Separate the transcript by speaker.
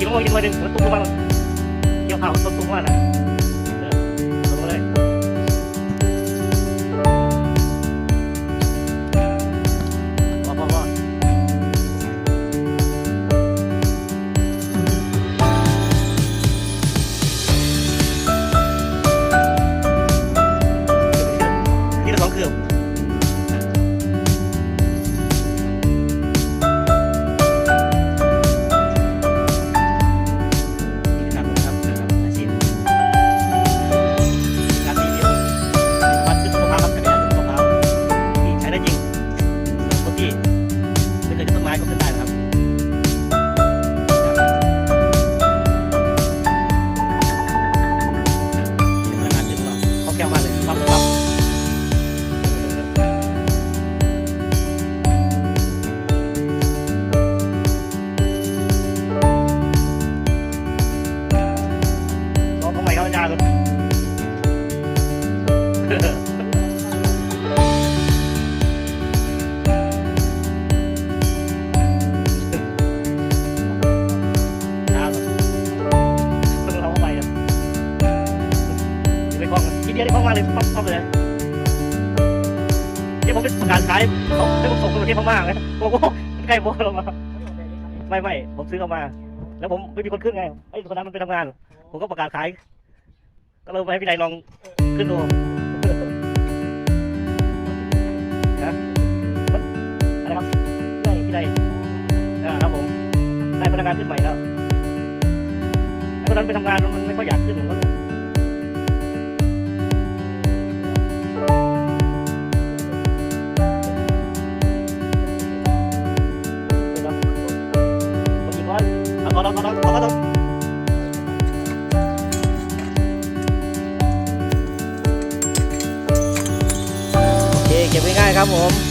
Speaker 1: 지금 뭐 이런 말은 또 그만, 기억하고 또 그만은. ก็คล่องแคล่วมากเลยปั๊บปั๊บลองเข้าใหม่ครับอาจารย์ ไปคล้องทีเดียวได้คล้องมาเลยปั๊บปั๊บเลยที่ผมเป็นประกาศขายเขาให้ผมส่งไปประเทศพม่าไงโอ้โหใกล้โบลงมาไม่ไม่ผมซื้อเข้ามา แล้วผมไม่มีคนขึ้นไงไอ้คนนั้นมันไปทำงาน ผมก็ประกาศขาย ก็เลยไปให้พี่นายลองขึ้นดูนะอะไรครับได้พี่นายอ่าครับผมได้พนักงานขึ้นใหม่แล้วไอ้คนนั้นไปทำงานมันไม่ค่อยอยากขึ้นผมก็ เอาเอาเอาเขาเอาเอาโอเคเก็บง่ายๆครับผม